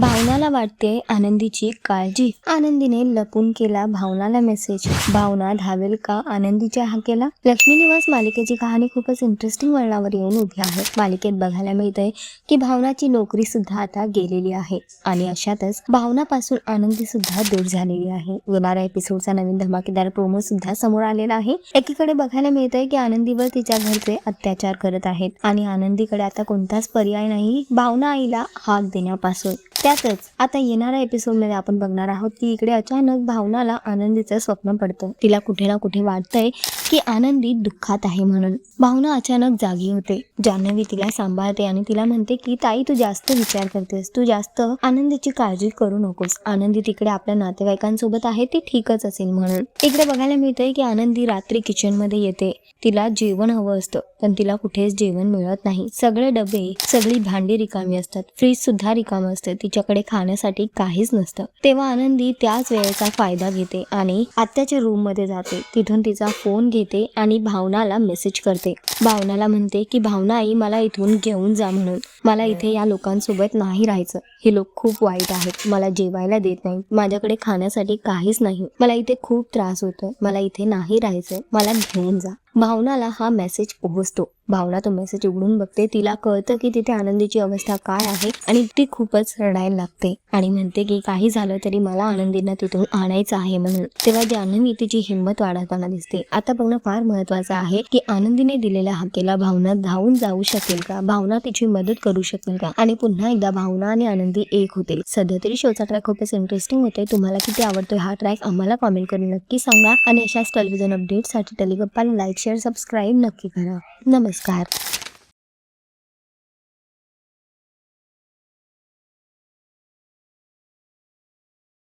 भावनाला वाटते आनंदीची काळजी. आनंदीने लपून केला भावनाला मेसेज भावना धावेल का आनंदीच्या हाकेला? लक्ष्मी निवास मालिकेची कहाणी खूपच इंटरेस्टिंग वळणावर येऊन उभी आहे. मालिकेत बघायला मिळतंय की भावनाची नोकरी सुद्धा आता गेलेली आहे. आणि अशातच भावनापासून आनंदी सुद्धा दूर झालेली आहे. येणाऱ्या एपिसोडचा नवीन धमाकेदार प्रोमो सुद्धा समोर आलेला आहे. एकीकडे बघायला मिळतंय की आनंदीवर तिच्या घरचे अत्याचार करत आहेत. आणि आनंदीकडे आता कोणताच पर्याय नाही भावना आईला हाक देण्यापासून. त्यातच आता येणाऱ्या एपिसोडमध्ये आपण बघणार आहोत की इकडे अचानक भावनाला आनंदीचं स्वप्न पडतं. तिला कुठे ना कुठे वाटतंय की आनंदी दुःखात आहे म्हणून. भावना अचानक जागी होते. जान्हवी तिला सांभाळते आणि तिला म्हणते की ताई तू जास्त विचार करतेस. तू जास्त आनंदीची काळजी करू नकोस. आनंदी तिकडे आपल्या नातेवाईकांसोबत आहे ती ठीकच असेल म्हणून. इकडे बघायला मिळतंय की आनंदी रात्री किचनमध्ये येते. तिला जेवण हवं असतं पण तिला कुठेच जेवण मिळत नाही. सगळे डबे सगळी भांडी रिकामी असतात. फ्रीज सुद्धा रिकामं असतं. तिच्याकडे खाण्यासाठी काहीच नसतं. तेव्हा आनंदी त्याच वेळेचा फायदा घेते आणि आत्याच्या रूममध्ये जाते. तिथून तिचा फोन घेते आणि भावनाला मेसेज करते. भावनाला म्हणते की भावना आई मला इथून घेऊन जा म्हणून. मला इथे या लोकांसोबत नाही राहायचं. हे लोक खूप वाईट आहेत. मला जेवायला देत नाही माझ्याकडे खाण्यासाठी काहीच नाही. मला इथे खूप त्रास होतोय. मला इथे नाही राहायचं मला घेऊन जा. भावनाला हा मेसेज पोहोचतो. भावना तो मेसेज उघडून बघते. तिला कळतं की तिथे आनंदीची अवस्था काय आहे आणि ती खूपच रडायला लागते. आणि म्हणते की काही झालं तरी मला आनंदींना तिथून आणायचं आहे म्हणून. तेव्हा जान्हवी तिची हिंमत वाढवताना दिसते. आता बघणं फार महत्वाचं आहे की आनंदीने दिलेल्या हाकेला भावना धावून जाऊ शकेल का? भावना तिची मदत करू शकेल का? आणि पुन्हा एकदा भावना आणि आनंदी एक होतील सध्या तरी शोचा ट्रॅक खूपच इंटरेस्टिंग होते तुम्हाला किती आवडतोय हा ट्रॅक आम्हाला कॉमेंट करून नक्की सांगा. आणि अशाच टेलिव्हिजन अपडेटसाठी टेलिगप्पाला लाईक शेअर सबस्क्राईब नक्की करा. नमस्कार. subscribe